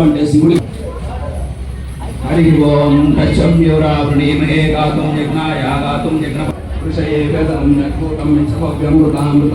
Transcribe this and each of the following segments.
అంటే శివుడి హరి ఓం దశం యువరావృణీమహే గాతుం యజ్ఞాయ గాతుం యజ్ఞ ఋషయే వేదం యజ్ఞూటం సభవ్యమృతామృత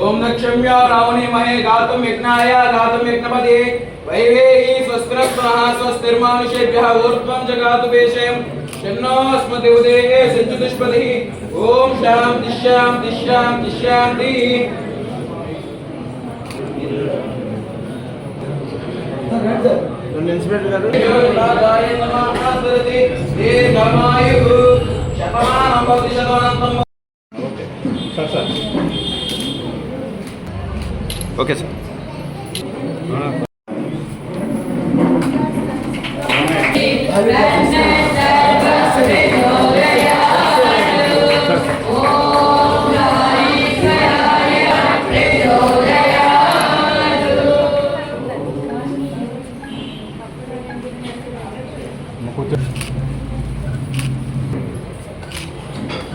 ఓం నక్షమ్య రావణి మహే గాతుం యజ్ఞాయ గాతుం యజ్ఞపదే వైవేహి స్వస్తిరస్వః స్వస్తిర్మానుషేభ్యः ఊర్ధ్వం జగాతు వేషయం షన్నోస్మతి ఉదయే సంచుతిష్పతి ఓం శాంతి శాంతి శాంతి శాంతి ఇన్స్పెక్టర్ గారు. స్మరతి దీర్ఘమాయుః శతమానం భవతి శతమానం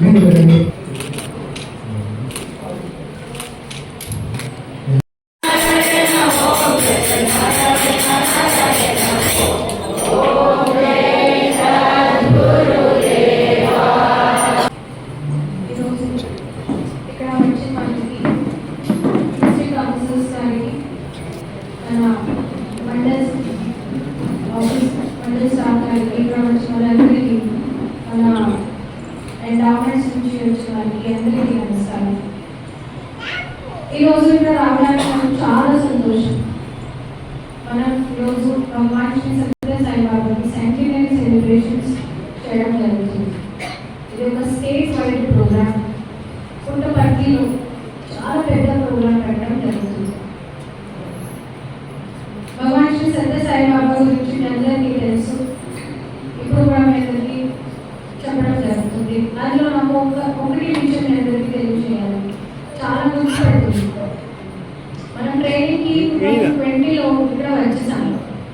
ఓకే సార్ ఈరోజు ఇక్కడ రావడానికి నాకు చాలా సంతోషం మనం ఈరోజు భగవాన్ శ్రీ సత్య సాయిబాబాకి సెంటినరీ సెలబ్రేషన్స్ చేయడం జరుగుతుంది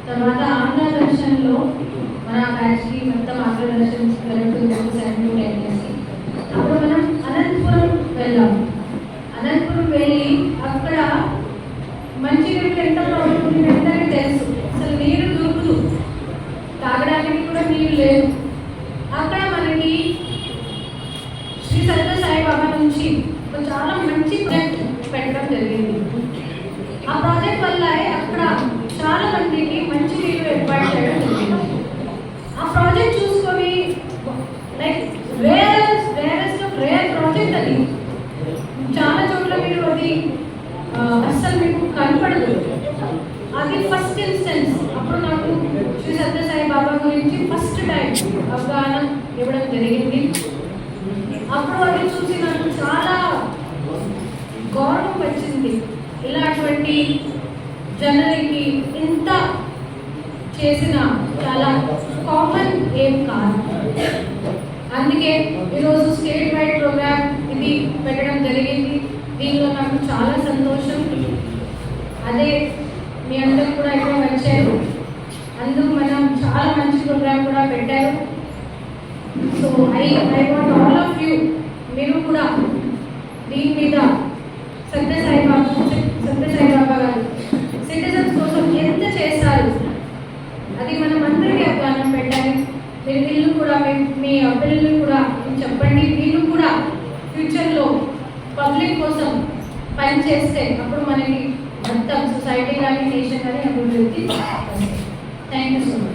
తర్వాత ఆంధ్ర దర్శన్లో మన యాక్చువల్లీ మొత్తం ఆంధ్ర దర్శన్ అనేసి అప్పుడు మనం అనంతపురం వెళ్ళాము అనంతపురం వెళ్ళి అక్కడ మంచి నీళ్ళు ఎంత బాగుంటుందంటే తెలుసు. అసలు నీరు దొరుకుతూ తాగడానికి కూడా నీరు లేదు. అక్కడ మనకి శ్రీ సత్య సాయిబాబా నుంచి చాలా మంచి ప్రాజెక్ట్ పెట్టడం జరిగింది. ఆ ప్రాజెక్ట్ వల్ల అక్కడ చాలా మందికి మంచి నీళ్ళు ఏర్పాటు చేయడం ఆ ప్రాజెక్ట్ చూసుకొని like rarest rarest of rare project అది. చాలా చోట్ల మీరు అది అస్సలు మీకు కనపడదు. అది ఫస్ట్ ఇన్స్టెన్స్ అప్పుడు నాకు శ్రీ సత్యసాయి బాబా గురించి ఫస్ట్ టైం అవగాహన ఇవ్వడం జరిగింది. అప్పుడు అది చూసి నాకు చాలా గౌరవం వచ్చింది. ఇలాంటి జనరికి ఇంత చేసిన చాలా కామన్ ఏం కాదు. అందుకే ఈరోజు స్టేట్ వైడ్ ప్రోగ్రామ్ ఇది పెట్టడం జరిగింది. దీనిలో నాకు చాలా సంతోషం. అదే మీ అందరూ కూడా ఇక్కడ వచ్చారు. అందుకు మనం చాలా మంచి ప్రోగ్రామ్ కూడా పెట్టారు. So I I want all of you మీరు కూడా దీని మీద సత్యసాయి బాబు సత్యసాయి బాబు గారు సిటిజన్స్ కోసం ఎంత చేస్తారు అది మనం అందరికీ అవగాహన పెట్టాలి మీరు కూడా మీ మీ అబ్బాయిలు కూడా చెప్పండి మీరు కూడా ఫ్యూచర్లో పబ్లిక్ కోసం పని చేస్తే అప్పుడు మనకి మొత్తం సొసైటీ కానీ నేషన్ కానీ అభివృద్ధి థ్యాంక్ యూ సో మచ్